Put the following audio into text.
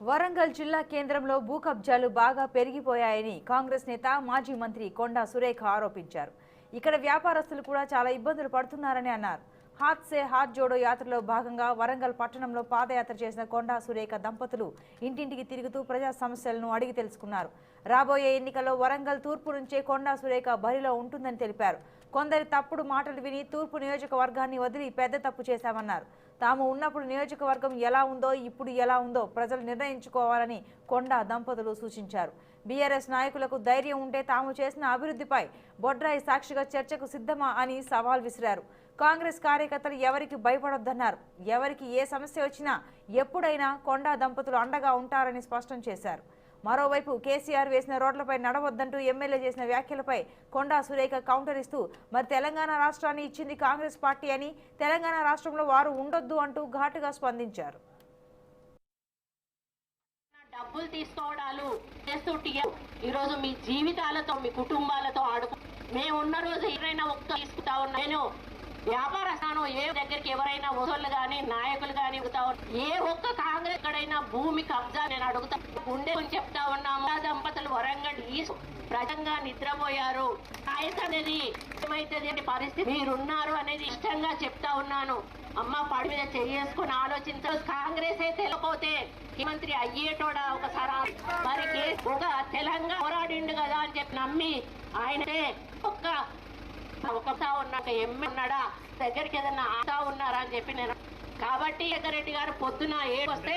వరంగల్ జిల్లా కేంద్రంలో భూ కబ్జాలు బాగా పెరిగిపోయాయని కాంగ్రెస్ నేత మాజీ మంత్రి కొండా సురేఖ ఆరోపించారు. ఇక్కడ వ్యాపారస్తులు కూడా చాలా ఇబ్బందులు పడుతున్నారని అన్నారు. హాత్ సే హాత్ జోడో యాత్రలో భాగంగా వరంగల్ పట్టణంలో పాదయాత్ర చేసిన కొండా సురేఖ దంపతులు ఇంటింటికి తిరుగుతూ ప్రజా సమస్యలను అడిగి తెలుసుకున్నారు. రాబోయే ఎన్నికల్లో వరంగల్ తూర్పు నుంచే కొండా సురేఖ బరిలో ఉంటుందని తెలిపారు. కొందరి తప్పుడు మాటలు విని తూర్పు నియోజకవర్గాన్ని వదిలి పెద్ద తప్పు చేశామన్నారు. తాము ఉన్నప్పుడు నియోజకవర్గం ఎలా ఉందో ఇప్పుడు ఎలా ఉందో ప్రజలు నిర్ణయించుకోవాలని కొండా దంపతులు సూచించారు. బీఆర్ఎస్ నాయకులకు ధైర్యం ఉంటే తాము చేసిన అభివృద్ధిపై బొడ్రాయి సాక్షిగా చర్చకు సిద్ధమా అని సవాల్ విసిరారు. కాంగ్రెస్ కార్యకర్తలు ఎవరికి భయపడొద్దన్నారు. ఎవరికి ఏ సమస్య వచ్చినా ఎప్పుడైనా కొండా దంపతులు అండగా ఉంటారని స్పష్టం చేశారు. మరోవైపు కేసీఆర్ వేసిన రోడ్లపై నడవద్దంటూ ఎమ్మెల్యే చేసిన వ్యాఖ్యలపై కొండా సురేఖ కౌంటర్ ఇస్తూ మరి తెలంగాణ రాష్ట్రాన్ని ఇచ్చింది కాంగ్రెస్ పార్టీ అని తెలంగాణ రాష్ట్రంలో వారు ఉండొద్దు అంటూ ఘాటుగా స్పందించారు. డబ్బులు తీసుకోవడాలు చేస్తూ ఈరోజు మీ జీవితాలతో మీ కుటుంబాలతో ఆడుకు మేము ఉన్న రోజు ఎవరైనా ఒక్క తీసుకుంటా ఉన్నా నేను వ్యాపారస్థానం ఏ దగ్గరికి ఎవరైనా వసూళ్ళు కానీ నాయకులు కానీ అడుగుతా ఏ ఒక్క కాంగ్రెస్ ఎక్కడైనా భూమి కబ్జా నేను అడుగుతా. గుండె అని చెప్తా ఉన్నాము. దంపతులు వరంగల్ ఈ ప్రజంగా నిద్రపోయారు. కాయత అనేది ఏమైతుంది అనే పరిస్థితి మీరున్నారు అనేది ఇష్టంగా చెప్తా ఉన్నాను. అమ్మ పడి మీద చేసుకుని ఆలోచించారు కాంగ్రెస్ అయితే తెలియకపోతే ముఖ్యమంత్రి అయ్యేటోడా ఒకసారి? మరి ఒక తెలంగాణ పోరాడిండు కదా అని చెప్పి నమ్మి ఆయనే ఒక్క ఒకటా ఉన్నాక ఎమ్మె ఉన్నాడా? దగ్గరికి ఏదన్నా ఆటా ఉన్నారా అని చెప్పి నేను కాబట్టి రెడ్డి గారు పొద్దున ఏడు వస్తే